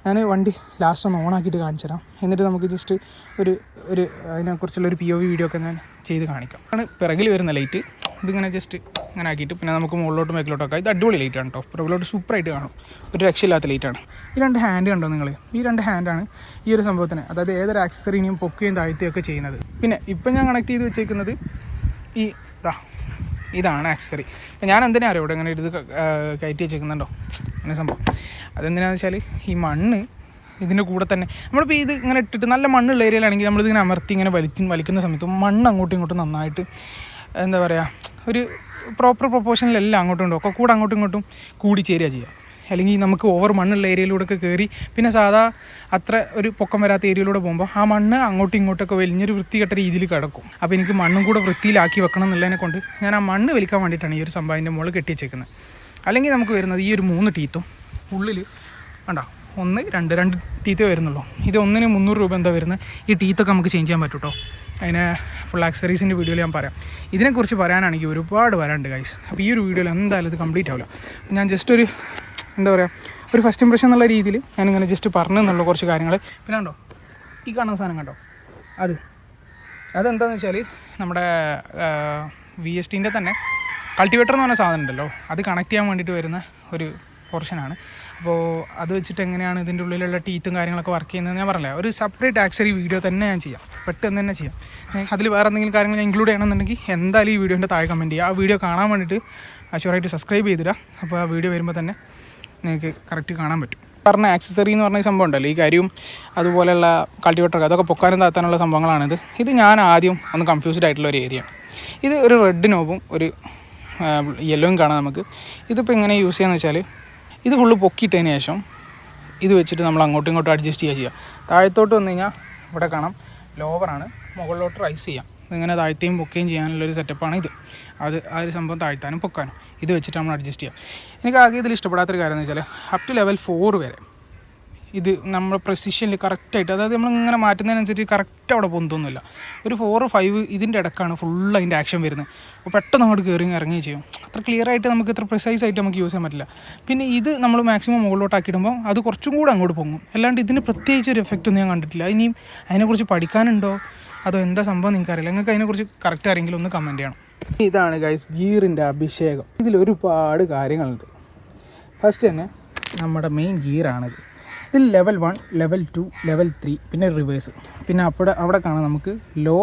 A: ഞാൻ വണ്ടി ലാസ്റ്റ് ഒന്ന് ഓൺ ആക്കിയിട്ട് കാണിച്ചു തരാം. എന്നിട്ട് നമുക്ക് ജസ്റ്റ് ഒരു ഒരു അതിനെക്കുറിച്ചുള്ള ഒരു പി ഒ വി വീഡിയോ ഒക്കെ ഞാൻ ചെയ്ത് കാണിക്കാം. ആണ് പിറകിൽ വരുന്ന ലൈറ്റ് ഇതിങ്ങനെ ജസ്റ്റ് ഇങ്ങനെ ആക്കിയിട്ട് പിന്നെ നമുക്ക് മുകളിലോട്ടും മേക്കിലോട്ടൊക്കെ ഇത് അടിപൊളി ലൈറ്റ് ആണ് കേട്ടോ പുറകിലോട്ട് സൂപ്പറായിട്ട് കാണും. ഒരു രക്ഷയില്ലാത്ത ലൈറ്റാണ് ഈ രണ്ട് ഹാൻഡ് കണ്ടോ നിങ്ങൾ ഈ രണ്ട് ഹാൻഡാണ് ഈ ഒരു സംഭവത്തിന്. അതായത് ഏതൊരു ആക്സസറിനെയും പൊക്കുകയും താഴ്ത്തുകയും ഒക്കെ ചെയ്യുന്നത്. പിന്നെ ഇപ്പം ഞാൻ കണക്ട് ചെയ്ത് വെച്ചേക്കുന്നത് ഈ ഇതാ ഇതാണ് ആക്സസറി അപ്പം ഞാൻ എന്തിനാ അറിയാം? ഇവിടെ ഇങ്ങനെ ഇത് കയറ്റി വെച്ചേക്കുന്നുണ്ടോ? അങ്ങനെ സംഭവം. അതെന്തിനാന്ന് വെച്ചാൽ ഈ മണ്ണ് ഇതിന്റെ കൂടെ തന്നെ. നമ്മളിപ്പോൾ ഇത് ഇങ്ങനെ ഇട്ടിട്ട് നല്ല മണ്ണുള്ള ഏരിയയിലാണെങ്കിൽ നമ്മളിതിങ്ങനെ അമർത്തി ഇങ്ങനെ വലിച്ച് വലിക്കുന്ന സമയത്ത് മണ്ണ് അങ്ങോട്ടും ഇങ്ങോട്ടും നന്നായിട്ട് എന്താ പറയുക ഒരു പ്രോപ്പർ പ്രൊപ്പോർഷനിലല്ല അങ്ങോട്ടും ഇങ്ങോട്ടും ഒക്കെ കൂടെ അങ്ങോട്ടും ഇങ്ങോട്ടും കൂടി ചേരുക ചെയ്യുക. അല്ലെങ്കിൽ നമുക്ക് ഓവർ മണ്ണുള്ള ഏരിയയിലൂടെ ഒക്കെ കയറി പിന്നെ സാധാ അത്ര ഒരു പൊക്കം വരാത്ത ഏരിയയിലൂടെ പോകുമ്പോൾ ആ മണ്ണ് അങ്ങോട്ടും ഇങ്ങോട്ടൊക്കെ വലിഞ്ഞൊരു വൃത്തികെട്ട രീതിയിൽ കിടക്കും. അപ്പോൾ എനിക്ക് മണ്ണും കൂടെ വൃത്തിയിലാക്കി വെക്കണം എന്നുള്ളതിനെ കൊണ്ട് ഞാൻ ആ മണ്ണ് വലിക്കാൻ വേണ്ടിയിട്ടാണ് ഈ ഒരു സംഭവത്തിന്റെ മുകളിൽ കെട്ടി വെച്ചേക്കുന്നത് അല്ലെങ്കിൽ നമുക്ക് വരുന്നത് ഈ ഒരു മൂന്ന് ടീത്തും ഉള്ളിൽ വേണ്ട ഒന്ന് രണ്ട് രണ്ട് ടീത്തേ വരുന്നുള്ളൂ. ഇത് ഒന്നിന് മുന്നൂറ് രൂപ എന്താ വരുന്നത്? ഈ ടീത്തൊക്കെ നമുക്ക് ചേഞ്ച് ചെയ്യാൻ പറ്റും കേട്ടോ അതിന് ഫുൾ ആക്സറീസിന്റെ വീഡിയോയിൽ ഞാൻ പറയാം. ഇതിനെക്കുറിച്ച് പറയാനാണെങ്കിൽ ഒരുപാട് വരാനുണ്ട് ഗൈസ് അപ്പോൾ ഈ ഒരു വീഡിയോയിൽ എന്തായാലും ഇത് കംപ്ലീറ്റ് ആവില്ല ഞാൻ ജസ്റ്റ് ഒരു എന്താ പറയുക ഒരു ഫസ്റ്റ് ഇംപ്രഷൻ എന്നുള്ള രീതിയിൽ ഞാനിങ്ങനെ ജസ്റ്റ് പറഞ്ഞു എന്നുള്ള കുറച്ച് കാര്യങ്ങൾ പിന്നെ കണ്ടോ? ഈ കാണുന്ന സാധനം കണ്ടോ? അത്. അതെന്താണെന്ന് വെച്ചാൽ നമ്മുടെ വി എസ് ടീന്റെ തന്നെ കൾട്ടിവേറ്റർ എന്ന് പറഞ്ഞ സാധനം ഉണ്ടല്ലോ. അത് കണക്ട് ചെയ്യാൻ വേണ്ടിയിട്ട് വരുന്ന ഒരു പോർഷനാണ് അപ്പോൾ അത് വെച്ചിട്ട് എങ്ങനെയാണ് ഇതിന്റെ ഉള്ളിലുള്ള ടീത്തും കാര്യങ്ങളൊക്കെ വർക്ക് ചെയ്യുന്നത് ഞാൻ പറഞ്ഞില്ല ഒരു സെപ്പറേറ്റ് ആക്സറി വീഡിയോ തന്നെ ഞാൻ ചെയ്യാം. പെട്ടെന്ന് തന്നെ ചെയ്യാം. അതിൽ വേറെ എന്തെങ്കിലും കാര്യങ്ങൾ ഞാൻ ഇൻക്ലൂഡ് ചെയ്യണമെന്നുണ്ടെങ്കിൽ എന്തായാലും ഈ വീഡിയോന്റെ താഴെ കമന്റ് ചെയ്യുക. ആ വീഡിയോ കാണാൻ വേണ്ടിയിട്ട് അഷുവറായിട്ട് സബ്സ്ക്രൈബ് ചെയ്തിടുക. അപ്പോൾ ആ വീഡിയോ വരുമ്പോൾ തന്നെ നിങ്ങൾക്ക് കറക്റ്റ് കാണാൻ പറ്റും. പറഞ്ഞ ആക്സസറി എന്ന് പറഞ്ഞ സംഭവം ഉണ്ടല്ലോ ഈ കാര്യവും അതുപോലെയുള്ള കൾട്ടിവേറ്റർ അതൊക്കെ പൊക്കാനും താത്താനുള്ള സംഭവങ്ങളാണിത്. ഇത് ഞാൻ ആദ്യം ഒന്ന് കൺഫ്യൂസ്ഡ് ആയിട്ടുള്ള ഒരു ഏരിയ ഇത് ഒരു റെഡ് നോബും ഒരു യെല്ലോയും കാണാം നമുക്ക്. ഇതിപ്പോൾ എങ്ങനെ യൂസ് ചെയ്യാന്ന് വെച്ചാൽ ഇത് ഫുള്ള് പൊക്കിയിട്ടതിന് ശേഷം ഇത് വെച്ചിട്ട് നമ്മൾ അങ്ങോട്ടും ഇങ്ങോട്ടും അഡ്ജസ്റ്റ് ചെയ്യുക ചെയ്യുക താഴത്തോട്ട് വന്നു കഴിഞ്ഞാൽ ഇവിടെ കാണാം ലോവറാണ് മുകളിലോട്ട് റൈസ് ചെയ്യാം. ഇങ്ങനെ താഴ്ത്തുകയും പൊക്കുകയും ചെയ്യാനുള്ളൊരു സെറ്റപ്പാണ് ഇത്. അത് ആ ഒരു സംഭവം താഴ്ത്താനും പൊക്കാനും. ഇത് വെച്ചിട്ട് നമ്മൾ അഡ്ജസ്റ്റ് ചെയ്യാം. എനിക്ക് ആകെ ഇതിൽ ഇഷ്ടപ്പെടാത്തൊരു കാര്യം എന്ന് വെച്ചാൽ അപ് ടു ലെവൽ ഫോർ വരെ ഇത് നമ്മൾ പ്രസിഷനിൽ കറക്റ്റായിട്ട് അതായത് നമ്മൾ ഇങ്ങനെ മാറ്റുന്നതിനനുസരിച്ച് കറക്റ്റ് അവിടെ പൊന്തൊന്നുമില്ല ഒരു ഫോർ ഫൈവ് ഇതിന്റെ ഇടക്കാണ് ഫുൾ അതിന്റെ ആക്ഷൻ വരുന്നത്. അപ്പോൾ പെട്ടെന്ന് അങ്ങോട്ട് കയറി ഇറങ്ങുകയും ചെയ്യും. അത്ര ക്ലിയർ ആയിട്ട് നമുക്ക് ഇത്ര പ്രിസൈസ് ആയിട്ട് നമുക്ക് യൂസ് ചെയ്യാൻ പറ്റില്ല. പിന്നെ ഇത് നമ്മൾ മാക്സിമം മുകളിലോട്ടാക്കിയിടുമ്പോൾ അത് കുറച്ചും കൂടെ അങ്ങോട്ട് പൊങ്ങും. അല്ലാണ്ട് ഇതിന് പ്രത്യേകിച്ച് ഒരു എഫക്റ്റ് ഒന്നും ഞാൻ കണ്ടിട്ടില്ല. ഇനിയും അതിനെക്കുറിച്ച് പഠിക്കാനുണ്ടോ? അതോ എന്താ സംഭവം നിങ്ങൾക്ക് അറിയില്ല നിങ്ങൾക്ക് അതിനെക്കുറിച്ച് കറക്റ്റ് ആരെങ്കിലും ഒന്ന് കമന്റ് ചെയ്യണം. ഇതാണ് ഗൈസ് ഗീറിന്റെ അഭിഷേകം. ഇതിൽ ഒരുപാട് കാര്യങ്ങളുണ്ട്. ഫസ്റ്റ് തന്നെ നമ്മുടെ മെയിൻ ഗിയറാണിത് ഇതിൽ level one level two level three പിന്നെ റിവേഴ്സ് പിന്നെ അവിടെ അവിടെ കാണാം നമുക്ക് ലോ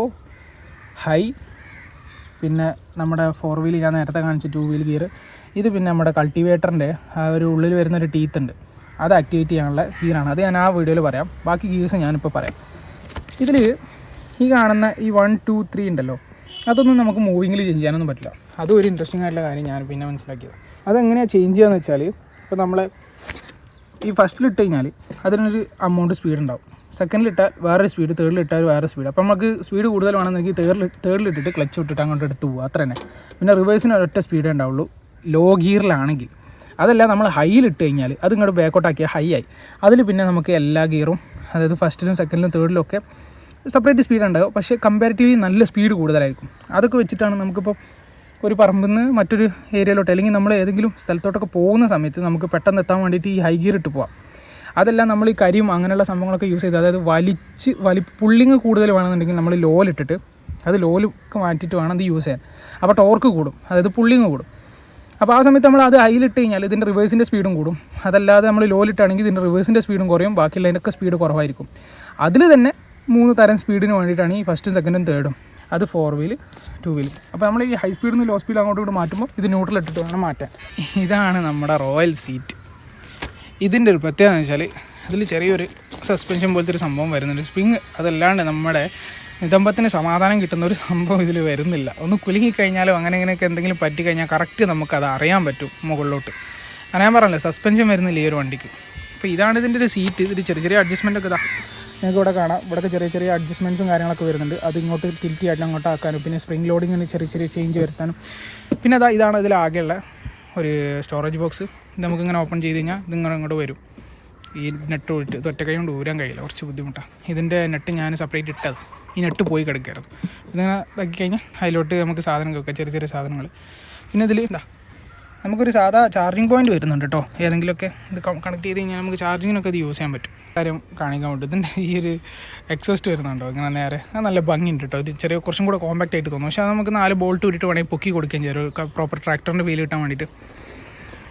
A: ഹൈ പിന്നെ നമ്മുടെ ഫോർ വീൽ ഞാൻ നേരത്തെ കാണിച്ച ടു വീൽ ഗിയർ ഇത് പിന്നെ നമ്മുടെ കൾട്ടിവേറ്ററിന്റെ ആ ഒരു ഉള്ളിൽ വരുന്ന ഒരു ടീത്ത് ഉണ്ട്. അത് ആക്ടിവേറ്റ് ചെയ്യാനുള്ള ഗിയറാണ് അത് ഞാൻ ആ വീഡിയോയിൽ പറയാം. ബാക്കി ഗിയേഴ്സ് ഞാനിപ്പോൾ പറയാം. ഇതിൽ ഈ കാണുന്ന ഈ വൺ ടു ത്രീ ഉണ്ടല്ലോ അതൊന്നും നമുക്ക് മൂവിങ്ങിൽ ചേഞ്ച് ചെയ്യാനൊന്നും പറ്റില്ല. അതും ഒരു ഇൻട്രസ്റ്റിംഗ് ആയിട്ടുള്ള കാര്യം ഞാൻ പിന്നെ മനസ്സിലാക്കിയത്. അതെങ്ങനെയാണ് ചേഞ്ച് ചെയ്യാന്ന് വെച്ചാൽ ഇപ്പോൾ നമ്മൾ ഈ ഫസ്റ്റിൽ ഇട്ട് കഴിഞ്ഞാൽ അതിനൊരു അമൗണ്ട് സ്പീഡ് ഉണ്ടാവും. സെക്കൻഡിലിട്ടാൽ വേറൊരു സ്പീഡ് തേർഡിലിട്ടാൽ വേറെ സ്പീഡ് അപ്പോൾ നമുക്ക് സ്പീഡ് കൂടുതൽ വേണമെന്നെങ്കിൽ തേർഡിൽ ഇട്ടിട്ട് ക്ലച്ച് വിട്ടിട്ട് അങ്ങോട്ട് എടുത്ത് പോകുക അത്ര തന്നെ പിന്നെ റിവേഴ്സിന് ഒരൊറ്റ സ്പീഡേ ഉണ്ടാവുള്ളൂ. ലോ ഗിയറിലാണെങ്കിൽ അതല്ല നമ്മൾ ഹൈയിൽ ഇട്ട് കഴിഞ്ഞാൽ അത് ഇങ്ങോട്ട് ബാക്കോട്ടാക്കിയാൽ ഹൈ ആയി. അതിൽ പിന്നെ നമുക്ക് എല്ലാ ഗിയറും അതായത് ഫസ്റ്റിലും സെക്കൻഡിലും തേർഡിലും ഒക്കെ സെപ്പറേറ്റ് സ്പീഡ് ഉണ്ടാകും പക്ഷേ കമ്പാരിറ്റീവ്ലി നല്ല സ്പീഡ് കൂടുതലായിരിക്കും. അതൊക്കെ വെച്ചിട്ടാണ് നമുക്കിപ്പോൾ ഒരു പറമ്പിൽ നിന്ന് മറ്റൊരു ഏരിയയിലോട്ട് അല്ലെങ്കിൽ നമ്മൾ ഏതെങ്കിലും സ്ഥലത്തോട്ടൊക്കെ പോകുന്ന സമയത്ത് നമുക്ക് പെട്ടെന്ന് എത്താൻ വേണ്ടിയിട്ട് ഈ ഹൈ ഗിയർ ഇട്ട് പോവാം. അതെല്ലാം നമ്മൾ ഈ കരിയും അങ്ങനെയുള്ള സംഭവങ്ങളൊക്കെ യൂസ് ചെയ്ത് അതായത് വലിച്ച് വലി പുള്ളിങ് കൂടുതൽ വേണമെന്നുണ്ടെങ്കിൽ നമ്മൾ ലോലിട്ടിട്ട് അത് ലോലൊക്കെ മാറ്റിയിട്ട് വേണം ഇത് യൂസ് ചെയ്യാൻ. അപ്പോൾ ടോർക്ക് കൂടും അതായത് പുള്ളിങ് കൂടും. അപ്പോൾ ആ സമയത്ത് നമ്മൾ അത് ഹൈലിട്ട് കഴിഞ്ഞാൽ ഇതിന്റെ റിവേഴ്സിന്റെ സ്പീഡും കൂടും. അതല്ലാതെ നമ്മൾ ലോലിട്ടാണെങ്കിൽ ഇതിന്റെ റിവേഴ്സിന്റെ സ്പീഡും കുറയും ബാക്കിയുള്ളതിന്റെയൊക്കെ സ്പീഡ് കുറവായിരിക്കും. അതിൽ തന്നെ മൂന്ന് തരം സ്പീഡിന് വേണ്ടിയിട്ടാണ് ഈ ഫസ്റ്റും സെക്കൻഡും തേർഡും അത് ഫോർ വീൽ ടു വീൽ അപ്പോൾ നമ്മൾ ഈ ഹൈ സ്പീഡിൽ നിന്ന് ലോ സ്പീഡ് അങ്ങോട്ട് ഇങ്ങോട്ട് മാറ്റുമ്പോൾ ഇത് ന്യൂട്രൽ ഇട്ടിട്ട് വേണം മാറ്റാൻ. ഇതാണ് നമ്മുടെ റോയൽ സീറ്റ് ഇതിന്റെ ഒരു പ്രത്യേകത എന്ന് വെച്ചാൽ ഇതിൽ ചെറിയൊരു സസ്പെൻഷൻ പോലത്തെ ഒരു സംഭവം വരുന്നുണ്ട്. സ്പ്രിങ് അതല്ലാണ്ട് നമ്മുടെ നിതമ്പത്തിന് സമാധാനം കിട്ടുന്ന ഒരു സംഭവം ഇതിൽ വരുന്നില്ല. ഒന്ന് കുലുങ്ങിക്കഴിഞ്ഞാലോ അങ്ങനെ ഇങ്ങനെയൊക്കെ എന്തെങ്കിലും പറ്റി കഴിഞ്ഞാൽ കറക്റ്റ് നമുക്കത് അറിയാൻ പറ്റും മുകളിലോട്ട്. ഞാൻ പറഞ്ഞില്ല സസ്പെൻഷൻ വരുന്നില്ല ഈ ഒരു വണ്ടിക്ക്. അപ്പോൾ ഇതാണ് ഇതിന്റെ ഒരു സീറ്റ് ഇതിൽ ചെറിയ ചെറിയ അഡ്ജസ്റ്റ്മെന്റ് ഒക്കെ ഇതാ. നിങ്ങൾക്ക് ഇവിടെ കാണാം. ഇവിടെയൊക്കെ ചെറിയ ചെറിയ അഡ്ജസ്റ്റ്മെന്റ്സും കാര്യങ്ങളൊക്കെ വരുന്നുണ്ട്. അത് ഇങ്ങോട്ട് തിരിറ്റി ആയിട്ട് അങ്ങോട്ട് ആക്കാനും പിന്നെ സ്പ്രിംഗ് ലോഡിങ്ങിന് ചെറിയ ചെറിയ ചേഞ്ച് വരുത്താനും. പിന്നെ അതാ ഇതാണ് ഇതിലാകെയുള്ള ഒരു സ്റ്റോറേജ് ബോക്സ് ഇത് നമുക്കിങ്ങനെ ഓപ്പൺ ചെയ്ത് കഴിഞ്ഞാൽ ഇതിങ്ങനെ ഇങ്ങോട്ട് വരും. ഈ നെറ്റ് ഒഴിട്ട് ഇത് ഒറ്റ കൈ കൊണ്ട് ഊരാൻ കഴിയില്ല. കുറച്ച് ബുദ്ധിമുട്ടാണ് ഇതിന്റെ നെറ്റ് ഞാൻ സെപ്പറേറ്റ് ഇട്ടത്. ഈ നെറ്റ് പോയി കിടക്കരുത്. ഇതിങ്ങനെ ഇതാക്കി കഴിഞ്ഞാൽ അതിലോട്ട് നമുക്ക് സാധനം വെക്കാം ചെറിയ ചെറിയ സാധനങ്ങൾ പിന്നെ ഇതിൽ എന്താ നമുക്കൊരു സാധാ ചാർജിങ് പോയിന്റ് വരുന്നുണ്ട് കേട്ടോ ഏതെങ്കിലുമൊക്കെ ഇത് കണക്ട് ചെയ്ത് കഴിഞ്ഞാൽ നമുക്ക് ചാർജിങ്ങിനൊക്കെ ഇത് യൂസ് ചെയ്യാൻ പറ്റും. കാര്യം കാണിക്കാൻ പറ്റും ഇതിന്റെ ഈ ഒരു എക്സോസ്റ്റ് വരുന്നുണ്ടോ? ഇങ്ങനെ നേരെ. അത് നല്ല ഭംഗിയുണ്ട് കേട്ടോ ഒരു ചെറിയ കുറച്ചും കൂടെ കോമ്പാക്റ്റ് ആയിട്ട് തോന്നും. പക്ഷേ അത് നമുക്ക് നാല് ബോൾട്ട് ഇട്ടിട്ട് വേണമെങ്കിൽ പൊക്കി കൊടുക്കുകയും ചെയ്യും. പ്രോപ്പർ ട്രാക്ടറിന്റെ വീൽ കിട്ടാൻ വേണ്ടിയിട്ട്.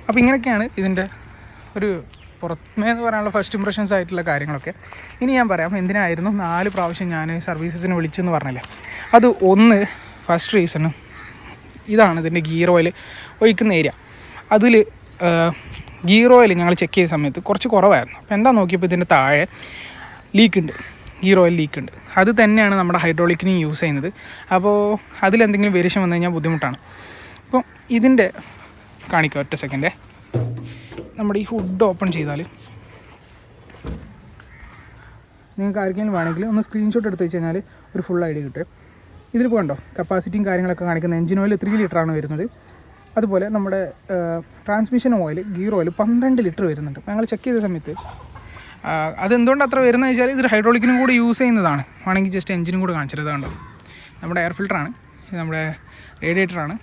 A: അപ്പോൾ ഇങ്ങനെയൊക്കെയാണ് ഇതിന്റെ ഒരു പുറമേ എന്ന് പറയാനുള്ള ഫസ്റ്റ് ഇംപ്രഷൻസ് ആയിട്ടുള്ള കാര്യങ്ങളൊക്കെ. ഇനി ഞാൻ പറയാം. എന്തിനായിരുന്നു നാല് പ്രാവശ്യം ഞാൻ സർവീസസിന് വിളിച്ചെന്ന് പറഞ്ഞില്ലേ? അത് ഒന്ന് ഫസ്റ്റ് റീസണും ഇതാണ് ഇതിന്റെ ഗിയർ ഓയിൽ ഒഴിക്കുന്ന ഏരിയ അതിൽ ഗിയർ ഓയിൽ ഞങ്ങൾ ചെക്ക് ചെയ്ത സമയത്ത് കുറച്ച് കുറവായിരുന്നു. അപ്പോൾ എന്താ നോക്കിയപ്പോൾ ഇതിന്റെ താഴെ ലീക്ക് ഉണ്ട് ഗിയർ ഓയിൽ ലീക്ക് ഉണ്ട് അത് തന്നെയാണ് നമ്മുടെ ഹൈഡ്രോളിക്കിന് യൂസ് ചെയ്യുന്നത്. അപ്പോൾ അതിലെന്തെങ്കിലും വേരിയേഷൻ വന്നു കഴിഞ്ഞാൽ ബുദ്ധിമുട്ടാണ്. അപ്പോൾ ഇതിന്റെ കാണിക്കാം ഒറ്റ സെക്കൻഡേ. നമ്മുടെ ഈ ഹുഡ് ഓപ്പൺ ചെയ്താൽ നിങ്ങൾക്ക് ആർക്കെങ്കിലും വേണമെങ്കിൽ ഒന്ന് സ്ക്രീൻഷോട്ട് എടുത്ത് വെച്ച് കഴിഞ്ഞാൽ ഒരു ഫുൾ ഐഡിയ കിട്ടും. ഇതിൽ പോകണ്ടോ? കപ്പാസിറ്റിയും കാര്യങ്ങളൊക്കെ കാണിക്കുന്ന എഞ്ചിൻ ഓയിൽ ത്രീ ലിറ്ററാണ് വരുന്നത്. അതുപോലെ നമ്മുടെ ട്രാൻസ്മിഷൻ ഓയിൽ ഗിയർ ഓയിൽ പന്ത്രണ്ട് ലിറ്റർ വരുന്നുണ്ട്. ഞങ്ങൾ ചെക്ക് ചെയ്ത സമയത്ത് അതെന്തുകൊണ്ട് അത്ര വരുന്നത് വെച്ചാൽ ഇത് ഹൈഡ്രോളിക്കിനും കൂടി യൂസ് ചെയ്യുന്നതാണ്. വേണമെങ്കിൽ ജസ്റ്റ് എഞ്ചിനും കൂടി കാണിച്ചത് കണ്ടോ നമ്മുടെ എയർ ഫിൽറ്ററാണ് ഇത് നമ്മുടെ റേഡിയേറ്ററാണ്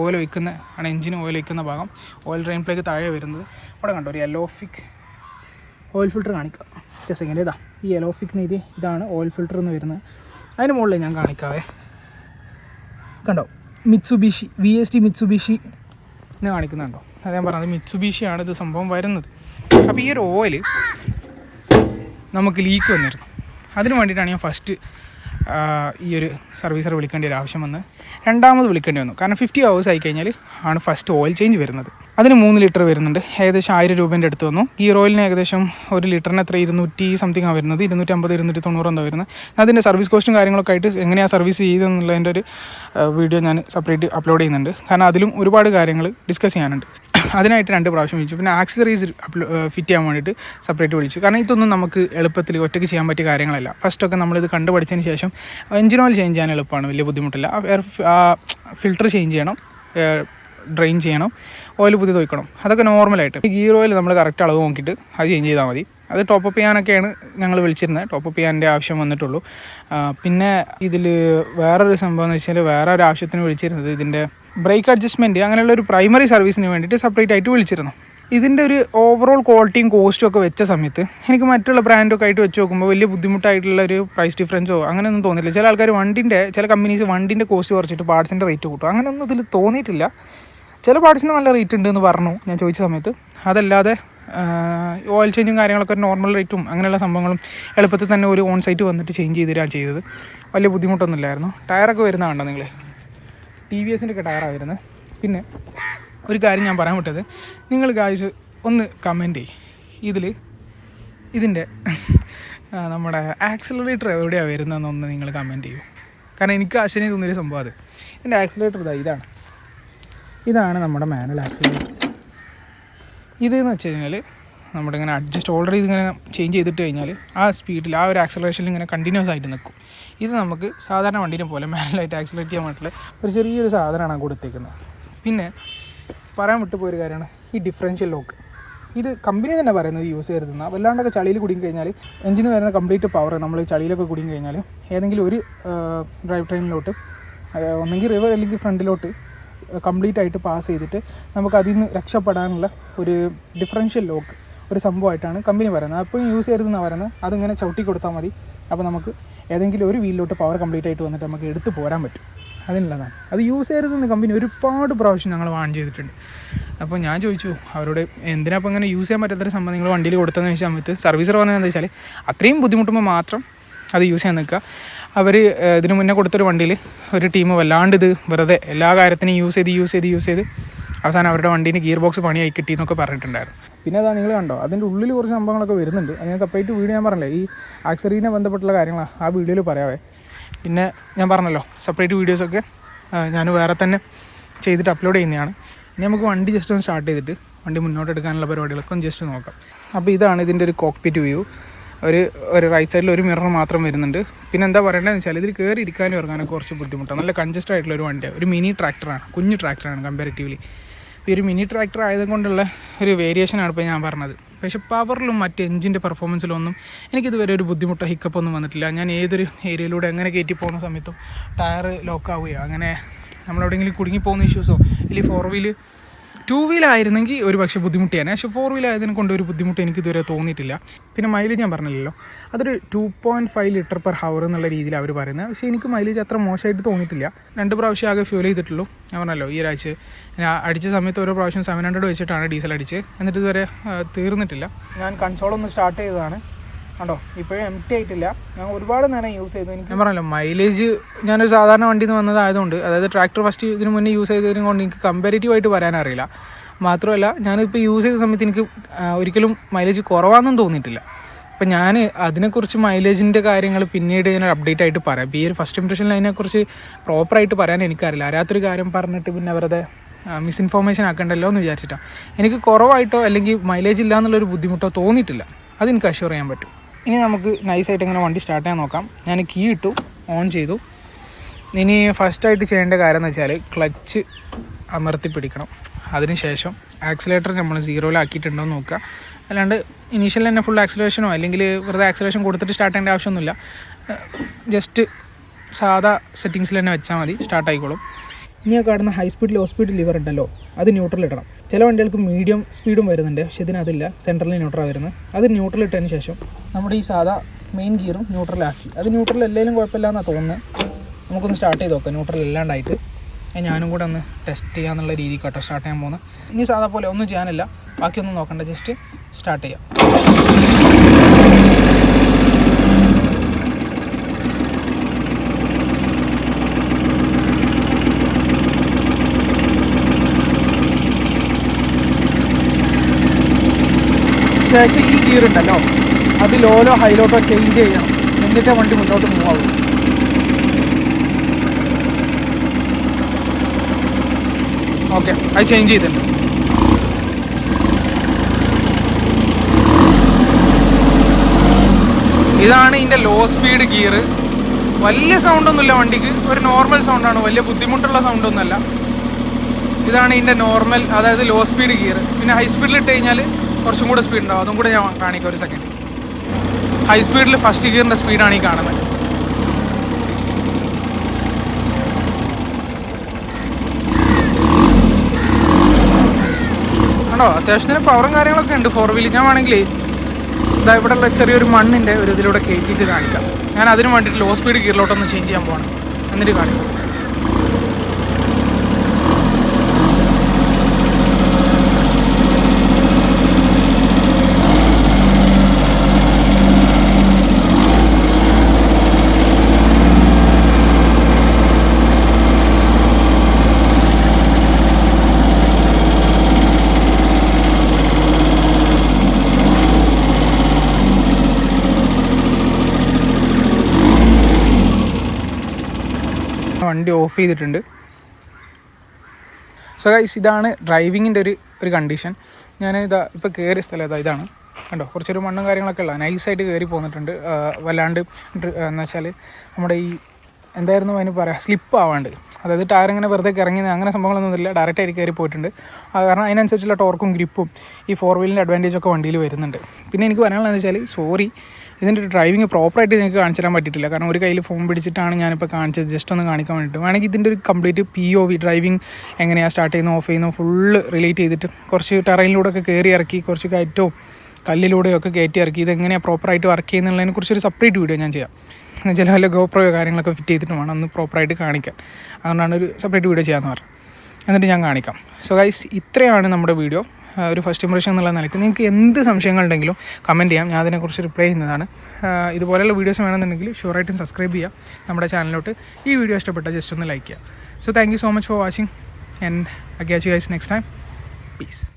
A: ഓയിൽ വയ്ക്കുന്ന ആണ് എഞ്ചിന് ഓയിൽ വയ്ക്കുന്ന ഭാഗം. ഓയിൽ ഡ്രെയിൻ പ്ലേക്ക് താഴെ വരുന്നത്. അവിടെ കണ്ടോ ഒരു യെലോഫിക് ഓയിൽ ഫിൽറ്റർ കാണിക്കുക. ജസ്റ്റ് സെക്കൻഡ് ഇതാ. ഈ യെലോഫിക് നീതി ഇതാണ് ഓയിൽ ഫിൽറ്റർ എന്ന് വരുന്നത്. അതിന് മുകളിൽ ഞാൻ കാണിക്കാവേ. കണ്ടോ? Mitsubishi V S T Mitsubishi കാണിക്കുന്നുണ്ടോ? അത് ഞാൻ പറഞ്ഞത് മിത്സുബിഷിയാണ് ഇത് സംഭവം വരുന്നത്. അപ്പോൾ ഈ ഒരു ഓയിൽ നമുക്ക് ലീക്ക് വന്നിരുന്നു. അതിന് വേണ്ടിയിട്ടാണ് ഞാൻ ഫസ്റ്റ് ഈ ഒരു സർവീസർ വിളിക്കേണ്ട ഒരു ആവശ്യം വന്ന് രണ്ടാമത് വിളിക്കേണ്ടി വന്നു. കാരണം ഫിഫ്റ്റി ഹവേഴ്സ് ആയി കഴിഞ്ഞാൽ ആണ് ഫസ്റ്റ് ഓയിൽ ചേഞ്ച് വരുന്നത്. അതിന് മൂന്ന് ലിറ്റർ വരുന്നുണ്ട്. ഏകദേശം ആയിരം രൂപേന്റെ അടുത്ത് വന്നു. ഈ ഓയിലിന് ഏകദേശം ഒരു ലിറ്ററിന് എത്ര? ഇരുന്നൂറ്റി സംതിങ് ആണ് വരുന്നത്. ഇരുന്നൂറ്റമ്പത് ഇരുന്നൂറ്റി തൊണ്ണൂറ് എന്താ വരുന്നത്. അതിന്റെ സർവീസ് കോസ്റ്റും കാര്യങ്ങളൊക്കെ ആയിട്ട് എങ്ങനെയാണ് സർവീസ് ചെയ്തെന്നുള്ളതിന്റെ ഒരു വീഡിയോ ഞാൻ സെപ്പറേറ്റ് അപ്ലോഡ് ചെയ്യുന്നുണ്ട്. കാരണം അതിലും ഒരുപാട് കാര്യങ്ങൾ ഡിസ്കസ് ചെയ്യാനുണ്ട്. അതിനായിട്ട് രണ്ട് പ്രാവശ്യം വിളിച്ചു. പിന്നെ ആക്സസറീസ് ഫിറ്റ് ചെയ്യാൻ വേണ്ടിയിട്ട് സെപ്പറേറ്റ് വിളിച്ചു. കാരണം ഇതൊന്നും നമുക്ക് എളുപ്പത്തിൽ ഒറ്റയ്ക്ക് ചെയ്യാൻ പറ്റിയ കാര്യങ്ങളല്ല. ഫസ്റ്റൊക്കെ നമ്മളിത് കണ്ടു പഠിച്ചതിന് ശേഷം എഞ്ചിൻ ഓയിൽ ചേഞ്ച് ചെയ്യാൻ എളുപ്പമാണ്. വലിയ ബുദ്ധിമുട്ടില്ല. ഫിൽട്ടർ ചേഞ്ച് ചെയ്യണം. ഡ്രെയിൻ ചെയ്യണം ഓയിൽ പുതിയ ഒഴിക്കണം അതൊക്കെ നോർമലായിട്ട് ഗിയർ ഓയിൽ നമ്മൾ കറക്റ്റ് അളവ് നോക്കിയിട്ട് അത് ചേഞ്ച് ചെയ്താൽ മതി. അത് ടോപ്പ് ചെയ്യാനൊക്കെയാണ് ഞങ്ങൾ വിളിച്ചിരുന്നത്. ടോപ്പ് ചെയ്യാന്റെ ആവശ്യം വന്നിട്ടുള്ളൂ. പിന്നെ ഇതിൽ വേറൊരു സംഭവം എന്ന് വെച്ചാൽ വേറെ ഒരു ആവശ്യത്തിന് വിളിച്ചിരുന്നത് ഇതിന്റെ ബ്രേക്ക് അഡ്ജസ്റ്റ്മെന്റ് അങ്ങനെയുള്ള ഒരു പ്രൈമറി സർവീസിന് വേണ്ടിയിട്ട് സെപ്പറേറ്റ് ആയിട്ട് വിളിച്ചിരുന്നു. ഇതിന്റെ ഒരു ഓവറോൾ ക്വാളിറ്റിയും കോസ്റ്റും ഒക്കെ വെച്ച സമയത്ത് എനിക്ക് മറ്റുള്ള ബ്രാൻഡൊക്കെ ആയിട്ട് വെച്ച് നോക്കുമ്പോൾ വലിയ ബുദ്ധിമുട്ടായിട്ടുള്ള ഒരു പ്രൈസ് ഡിഫറൻസോ അങ്ങനെയൊന്നും തോന്നിയില്ല ചില ആൾക്കാർ വണ്ടിന്റെ ചില കമ്പനീസ് വണ്ടിന്റെ കോസ്റ്റ് കുറച്ചിട്ട് പാർട്സിന്റെ റേറ്റ് കൂട്ടും. അങ്ങനെയൊന്നും ഇതിൽ തോന്നിയിട്ടില്ല. ചില പാർട്സിന് നല്ല റേറ്റ് ഉണ്ട് എന്ന് പറഞ്ഞു ഞാൻ ചോദിച്ച സമയത്ത്. അതല്ലാതെ ഓയിൽ ചേഞ്ചും കാര്യങ്ങളൊക്കെ ഒരു നോർമൽ റേറ്റും അങ്ങനെയുള്ള സംഭവങ്ങളും എളുപ്പത്തിൽ തന്നെ ഒരു ഓൺ സൈറ്റ് വന്നിട്ട് ചേഞ്ച് ചെയ്ത് തരാൻ ചെയ്തത്. വലിയ ബുദ്ധിമുട്ടൊന്നുമില്ലായിരുന്നു. ടയറൊക്കെ വരുന്ന കണ്ടോ നിങ്ങൾ ടി വി എസിന്റെ ഒക്കെ ടയറാണ് വരുന്നത് പിന്നെ ഒരു കാര്യം ഞാൻ പറയാൻ വിട്ടത്. നിങ്ങൾ ഗായ്സ് ഒന്ന് കമന്റ് ചെയ്യ്. ഇതിൽ ഇതിന്റെ നമ്മുടെ ആക്സിലറേറ്റർ എവിടെയാണ് വരുന്നതെന്നൊന്ന് നിങ്ങൾ കമന്റ് ചെയ്യൂ. കാരണം എനിക്ക് ആശ്ചര്യം തോന്നിയൊരു സംഭവം അത്. എന്റെ ആക്സിലേറ്റർ ഇതാണ്. ഇതാണ് നമ്മുടെ മാനുവൽ ആക്സിലേറ്റർ ഇതെന്ന് വെച്ച് കഴിഞ്ഞാൽ നമ്മുടെ ഇങ്ങനെ അഡ്ജസ്റ്റ് ഓൾറെഡി ഇതിങ്ങനെ ചേഞ്ച് ചെയ്തിട്ട് കഴിഞ്ഞാൽ ആ സ്പീഡിൽ ആ ഒരു ആക്സലറേഷനിൽ ഇങ്ങനെ കണ്ടിന്യൂസ് ആയിട്ട് നിൽക്കും ഇത് നമുക്ക് സാധാരണ വണ്ടീനെ പോലെ മാനുവലായിട്ട് ആക്സലേറ്റ് ചെയ്യാൻ വേണ്ടിയിട്ടുള്ള ഒരു ചെറിയൊരു സാധനമാണ് കൊടുത്തേക്കുന്നത്. പിന്നെ പറയാൻ വിട്ടുപോയൊരു കാര്യമാണ് ഈ ഡിഫറൻഷ്യൽ ലോക്ക് ഇത് കമ്പനി തന്നെ പറയുന്നത് യൂസ് ചെയ്തിരുന്ന വല്ലാണ്ടൊക്കെ ചളിയിൽ കുടുങ്ങി കഴിഞ്ഞാൽ എഞ്ചിന് വരുന്ന കംപ്ലീറ്റ് പവർ നമ്മൾ ചളിയിലൊക്കെ കുടുങ്ങി കഴിഞ്ഞാൽ ഏതെങ്കിലും ഒരു ഡ്രൈവ് ട്രെയിനിലോട്ട് ഒന്നെങ്കിൽ റിവർ അല്ലെങ്കിൽ ഫ്രണ്ടിലോട്ട് കംപ്ലീറ്റ് ആയിട്ട് പാസ് ചെയ്തിട്ട് നമുക്ക് അതിൽ നിന്ന് രക്ഷപ്പെടാനുള്ള ഒരു ഡിഫറൻഷ്യൽ ലോക്ക് ഒരു സംഭവമായിട്ടാണ് കമ്പനി പറയുന്നത്. അപ്പോൾ യൂസ് ചെയ്തെന്നാണ് പറയുന്നത്. അതിങ്ങനെ ചവിട്ടി കൊടുത്താൽ മതി. അപ്പോൾ നമുക്ക് ഏതെങ്കിലും ഒരു വീലിലോട്ട് പവർ കംപ്ലീറ്റ് ആയിട്ട് വന്നിട്ട് നമുക്ക് എടുത്തു പോരാൻ പറ്റും. അതിനുള്ളതാണ്. അത് യൂസ് ചെയ്യരുതെന്ന് കമ്പനി ഒരുപാട് പ്രാവശ്യം ഞങ്ങൾ വാൺ ചെയ്തിട്ടുണ്ട്. അപ്പോൾ ഞാൻ ചോദിച്ചു അവരോട് എന്തിനാ അപ്പോൾ ഇങ്ങനെ യൂസ് ചെയ്യാൻ പറ്റാത്തൊരു സംഭവം നിങ്ങൾ വണ്ടിയിൽ കൊടുത്തതെന്ന് വെച്ച സമയത്ത് സർവീസർ പറഞ്ഞതെന്ന് വെച്ചാൽ അത്രയും ബുദ്ധിമുട്ടുമ്പോൾ മാത്രം അത് യൂസ് ചെയ്യാൻ നിൽക്കുക. അവർ ഇതിനു മുന്നേ കൊടുത്തൊരു വണ്ടിയിൽ ഒരു ടീം വല്ലാണ്ട് ഇത് വെറുതെ എല്ലാ കാര്യത്തിനും യൂസ് ചെയ്ത് യൂസ് ചെയ്ത് യൂസ് ചെയ്ത് അവസാനം അവരുടെ വണ്ടീന് ഗിയർ ബോക്സ് പണിയായി കിട്ടി എന്നൊക്കെ പറഞ്ഞിട്ടുണ്ടായിരുന്നു. പിന്നെ അതാ നിങ്ങൾ കണ്ടോ അതിന്റെ ഉള്ളിൽ കുറച്ച് സംഭവങ്ങളൊക്കെ വരുന്നുണ്ട്. അത് ഞാൻ സെപ്പറേറ്റ് വീഡിയോ ഞാൻ പറഞ്ഞില്ലേ ഈ ആക്സറീനെ ബന്ധപ്പെട്ടുള്ള കാര്യങ്ങളാണ് ആ വീഡിയോയിൽ പറയാവേ. പിന്നെ ഞാൻ പറഞ്ഞല്ലോ സെപ്പറേറ്റ് വീഡിയോസൊക്കെ ഞാൻ വേറെ തന്നെ ചെയ്തിട്ട് അപ്ലോഡ് ചെയ്യുന്നതാണ്. ഇനി നമുക്ക് വണ്ടി ജസ്റ്റ് ഒന്ന് സ്റ്റാർട്ട് ചെയ്തിട്ട് വണ്ടി മുന്നോട്ട് എടുക്കാനുള്ള പരിപാടികളൊക്കെ ഒന്ന് ജസ്റ്റ് നോക്കാം. അപ്പോൾ ഇതാണ് ഇതിന്റെ ഒരു കോക്പിറ്റ് വ്യൂ ഒരു ഒരു റൈറ്റ് സൈഡിൽ ഒരു മിറർ മാത്രം വരുന്നുണ്ട്. പിന്നെ എന്താ പറയേണ്ടതെന്ന് വെച്ചാൽ ഇതിൽ കയറി ഇരിക്കാനും ഇറങ്ങാനൊക്കെ കുറച്ച് ബുദ്ധിമുട്ടാണ് നല്ല കൺജസ്റ്റഡ് ആയിട്ടുള്ള ഒരു വണ്ടിയാണ് ഒരു മിനി ട്രാക്ടറാണ് കുഞ്ഞു ട്രാക്ടറാണ് കമ്പാരിറ്റീവ്ലി ഈ ഒരു മിനി ട്രാക്ടർ ആയതുകൊണ്ടുള്ള ഒരു വേരിയേഷനാണ് ഇപ്പോൾ ഞാൻ പറഞ്ഞത്. പക്ഷേ പവറിലും മറ്റ് എഞ്ചിന്റെ പെർഫോമൻസിലൊന്നും എനിക്കിതുവരെ ഒരു ബുദ്ധിമുട്ടോ ഹിക്കപ്പൊന്നും വന്നിട്ടില്ല. ഞാൻ ഏതൊരു ഏരിയയിലൂടെ എങ്ങനെ കയറ്റി പോകുന്ന സമയത്തും ടയർ ലോക്കാവുകയോ അങ്ങനെ നമ്മളെവിടെയെങ്കിലും കുടുങ്ങി പോകുന്ന ഇഷ്യൂസോ ഇല്ലെങ്കിൽ ഫോർ വീൽ ടു വീലായിരുന്നെങ്കിൽ ഒരു പക്ഷേ ബുദ്ധിമുട്ടിയാണ് പക്ഷേ ഫോർ വീലായതിനെ കൊണ്ട് ഒരു ബുദ്ധിമുട്ട് എനിക്ക് ഇതുവരെ തോന്നിയിട്ടില്ല. പിന്നെ മൈലേജ് ഞാൻ പറഞ്ഞില്ലല്ലോ. അതൊരു two point five litre per hour എന്നുള്ള രീതിയിൽ അവർ പറയുന്നത് പക്ഷേ എനിക്ക് മൈലേജ് അത്ര മോശമായിട്ട് തോന്നിയിട്ടില്ല. രണ്ട് പ്രാവശ്യം ആകെ ഫ്യൂൽ ചെയ്തിട്ടുള്ളൂ. ഞാൻ പറഞ്ഞല്ലോ ഈ ഒരാഴ്ച ഞാൻ അടിച്ച സമയത്ത് ഓരോ പ്രാവശ്യം സെവൻ ഹൺഡ്രഡ് വെച്ചിട്ടാണ് ഡീസൽ അടിച്ച് എന്നിട്ട് ഇതുവരെ തീർന്നിട്ടില്ല. ഞാൻ കൺസോളൊന്ന് സ്റ്റാർട്ട് ചെയ്തതാണ്. കണ്ടോ? ഇപ്പോഴും എം ടി ആയിട്ടില്ല. ഞാൻ ഒരുപാട് നേരം യൂസ് ചെയ്തു. എനിക്ക് ഞാൻ പറഞ്ഞല്ലോ മൈലേജ് ഞാനൊരു സാധാരണ വണ്ടിയിൽ നിന്ന് വന്നതായതുകൊണ്ട് അതായത് ട്രാക്ടർ ഫസ്റ്റ് ഇതിന് മുന്നേ യൂസ് ചെയ്തതിനും കൊണ്ട് എനിക്ക് കമ്പാരിറ്റീവ് ആയിട്ട് പറയാനറിയില്ല മാത്രമല്ല ഞാനിപ്പോൾ യൂസ് ചെയ്ത സമയത്ത് എനിക്ക് ഒരിക്കലും മൈലേജ് കുറവാണെന്നും തോന്നിയിട്ടില്ല. അപ്പം ഞാൻ അതിനെക്കുറിച്ച് മൈലേജിന്റെ കാര്യങ്ങൾ പിന്നീട് ഞാൻ അപ്ഡേറ്റ് ആയിട്ട് പറയാം. ഈ ഒരു ഫസ്റ്റ് ഇംപ്രഷനിൽ അതിനെക്കുറിച്ച് പ്രോപ്പറായിട്ട് പറയാൻ എനിക്കറിയില്ല. അറിയാത്തൊരു കാര്യം പറഞ്ഞിട്ട് പിന്നെ വെറുതെ മിസ്ഇൻഫോർമേഷൻ ആക്കണ്ടല്ലോ എന്ന് വിചാരിച്ചിട്ടാണ് എനിക്ക് കുറവായിട്ടോ അല്ലെങ്കിൽ മൈലേജ് ഇല്ല എന്നുള്ളൊരു ബുദ്ധിമുട്ടോ തോന്നിയിട്ടില്ല. അതെനിക്ക് അഷ്യൂർ ചെയ്യാൻ പറ്റും. ഇനി നമുക്ക് നൈസായിട്ട് ഇങ്ങനെ വണ്ടി സ്റ്റാർട്ട് ചെയ്യാൻ നോക്കാം. ഞാൻ കീ ഇട്ടു ഓൺ ചെയ്തു. ഇനി ഫസ്റ്റായിട്ട് ചെയ്യേണ്ട കാര്യം എന്ന് വെച്ചാൽ ക്ലച്ച് അമർത്തി പിടിക്കണം. അതിനുശേഷം ആക്സിലേറ്റർ നമ്മൾ സീറോയിലാക്കിയിട്ടുണ്ടോ എന്ന് നോക്കുക. അല്ലാണ്ട് ഇനീഷ്യൽ തന്നെ ഫുൾ ആക്സിലേഷനോ അല്ലെങ്കിൽ വെറുതെ ആക്സിലേഷൻ കൊടുത്തിട്ട് സ്റ്റാർട്ട് ചെയ്യേണ്ട ആവശ്യമൊന്നുമില്ല. ജസ്റ്റ് സാധാ സെറ്റിങ്സിൽ തന്നെ വെച്ചാൽ മതി സ്റ്റാർട്ട് ആയിക്കോളും. ആ കാണുന്ന high speed low speed lever ഉണ്ടല്ലോ അത് ന്യൂട്രൽ ഇടണം. ചില വണ്ടികൾക്ക് മീഡിയം സ്പീഡും വരുന്നുണ്ട് പക്ഷേ ഇതിനതില്ല സെൻട്രലിൽ ന്യൂട്രൽ വരുന്നത്. അത് ന്യൂട്രൽ ഇട്ടതിന് ശേഷം നമ്മുടെ ഈ സാധാ മെയിൻ ഗിയറും ന്യൂട്രലാക്കി അത് ന്യൂട്രൽ എല്ലാവരും കുഴപ്പമില്ല എന്നാണ് തോന്നുന്നത് നമുക്കൊന്ന് സ്റ്റാർട്ട് ചെയ്ത് നോക്കാം ന്യൂട്രൽ ഇല്ലാണ്ടായിട്ട് ഞാനും കൂടെ ഒന്ന് ടെസ്റ്റ് ചെയ്യാന്നുള്ള രീതിക്കാട്ടോ കേട്ടോ സ്റ്റാർട്ട് ചെയ്യാൻ പോകുന്നത്. ഇനി സാധാ പോലെ ഒന്നും ചെയ്യാനില്ല. ബാക്കിയൊന്നും നോക്കണ്ട ജസ്റ്റ് സ്റ്റാർട്ട് ചെയ്യാം. ശേഷം ഈ ഗിയർ ഉണ്ടല്ലോ. അത് ലോലോ ഹൈലോട്ടോ ചേഞ്ച് ചെയ്യണം. എന്നിട്ട് വണ്ടി മുന്നോട്ട് മൂവ് ആവും. ഓക്കെ അത് ചേഞ്ച് ചെയ്തിട്ടുണ്ട്. ഇതാണ് ഇതിന്റെ ലോ സ്പീഡ് ഗിയർ വലിയ സൗണ്ടൊന്നുമില്ല വണ്ടിക്ക്. ഒരു നോർമൽ സൗണ്ടാണ് വലിയ ബുദ്ധിമുട്ടുള്ള സൗണ്ടൊന്നുമല്ല ഇതാണ് ഇതിന്റെ നോർമൽ അതായത് ലോ സ്പീഡ് ഗിയർ പിന്നെ ഹൈ സ്പീഡിൽ ഇട്ട് കഴിഞ്ഞാൽ കുറച്ചും കൂടെ സ്പീഡ് ഉണ്ടാവും. അതും കൂടെ ഞാൻ കാണിക്കാം ഒരു സെക്കൻഡ് ഹൈ സ്പീഡിൽ ഫസ്റ്റ് ഗിയറിന്റെ സ്പീഡാണ് ഈ കാണുന്നത് ണ്ടോ അത്യാവശ്യത്തിന് പവറും കാര്യങ്ങളൊക്കെ ഉണ്ട്. ഫോർ വീലർ ഞാൻ വേണമെങ്കിൽ ഇതാ ഇവിടെ ഉള്ള ചെറിയൊരു മണ്ണിന്റെ ഒരു ഇതിലൂടെ കയറ്റിയിട്ട് കാണിക്കാം. ഞാൻ അതിന് വേണ്ടിയിട്ട് ലോ സ്പീഡ് ഗിയറിലോട്ടൊന്ന് ചേഞ്ച് ചെയ്യാൻ പോവാണ്. എന്നിട്ട് കാണിക്കാം. വണ്ടി ഓഫ് ചെയ്തിട്ടുണ്ട്. സോ ഗൈസ് ഇതാണ് ഡ്രൈവിങ്ങിന്റെ ഒരു ഒരു കണ്ടീഷൻ ഞാൻ ഇതാ ഇപ്പോൾ കയറിയ സ്ഥലം ഇതാ ഇതാണ്. കണ്ടോ? കുറച്ചൊരു മണ്ണും കാര്യങ്ങളൊക്കെ ഉള്ള നൈസായിട്ട് കയറി പോന്നിട്ടുണ്ട്. വല്ലാണ്ട് എന്ന് വെച്ചാൽ നമ്മുടെ ഈ എന്തായിരുന്നു അതിന് പറയുക സ്ലിപ്പ് ആവാണ്ട്. അതായത് ടയർ ഇങ്ങനെ വെറുതെ ഇറങ്ങി അങ്ങനെ സംഭവങ്ങളൊന്നുമില്ല ഡയറക്റ്റ് ആയിട്ട് കയറി പോയിട്ടുണ്ട്. കാരണം അതിനനുസരിച്ചുള്ള ടോർക്കും ഗ്രിപ്പും ഈ ഫോർ വീലിന്റെ അഡ്വാന്റേജ് ഒക്കെ വണ്ടിയിൽ വരുന്നുണ്ട്. പിന്നെ എനിക്ക് പറയാനുള്ളതെന്ന് വെച്ചാൽ സോറി ഇതിന്റെ ഒരു ഡ്രൈവിംഗ് പ്രോപ്പറായിട്ട് നിങ്ങൾക്ക് കാണിച്ചു തരാൻ പറ്റിയിട്ടില്ല. കാരണം ഒരു കയ്യിൽ ഫോൺ പിടിച്ചിട്ടാണ് ഞാനിപ്പോൾ കാണിച്ചത്. ജസ്റ്റ് ഒന്ന് കാണിക്കാൻ വേണ്ടിയിട്ട് വേണമെങ്കിൽ ഇതിന്റെ ഒരു complete P O V driving എങ്ങനെയാണ് സ്റ്റാർട്ട് ചെയ്യുന്നത് ഓഫ് ചെയ്യുന്നത് ഫുള്ള് റിലേറ്റ് ചെയ്തിട്ട് കുറച്ച് ടെറയിലൂടെ ഒക്കെ കയറി ഇറക്കി കുറച്ച് കയറ്റവും കല്ലിലൂടെയൊക്കെ കയറ്റി ഇറക്കി ഇതെങ്ങനെയാണ് പ്രോപ്പറായിട്ട് വർക്ക് ചെയ്യുന്നതിനെ കുറിച്ചൊരു സെപ്പറേറ്റ് വീഡിയോ ഞാൻ ചെയ്യാം. എന്നുവെച്ചാൽ വല്ല ഗോപ്രോയോ കാര്യങ്ങളൊക്കെ ഫിറ്റ് ചെയ്തിട്ട് വേണം ഒന്ന് പ്രോപ്പറായിട്ട് കാണിക്കാൻ. അതുകൊണ്ടാണ് ഒരു സെപ്പറേറ്റ് വീഡിയോ ചെയ്യാമെന്ന് പറഞ്ഞത്. എന്നിട്ട് ഞാൻ കാണിക്കാം. സോ ഗൈസ് ഇത്രയാണ് നമ്മുടെ വീഡിയോ ഒരു ഫസ്റ്റ് ഇംപ്രഷൻ എന്നുള്ള നിലയ്ക്ക്. നിങ്ങൾക്ക് എന്ത് സംശയങ്ങളുണ്ടെങ്കിലും കമന്റ് ചെയ്യാം. ഞാൻ അതിനെക്കുറിച്ച് റിപ്ലൈ ചെയ്യുന്നതാണ്. ഇതുപോലെയുള്ള വീഡിയോസ് വേണമെന്നുണ്ടെങ്കിൽ ഷുവറായിട്ടും സബ്സ്ക്രൈബ് ചെയ്യുക. നമ്മുടെ ചാനലിലോട്ട് ഈ വീഡിയോ ഇഷ്ടപ്പെട്ടാൽ ജസ്റ്റ് ഒന്ന് ലൈക്ക് ചെയ്യുക. So thank so much for watching and I catch you guys next time peace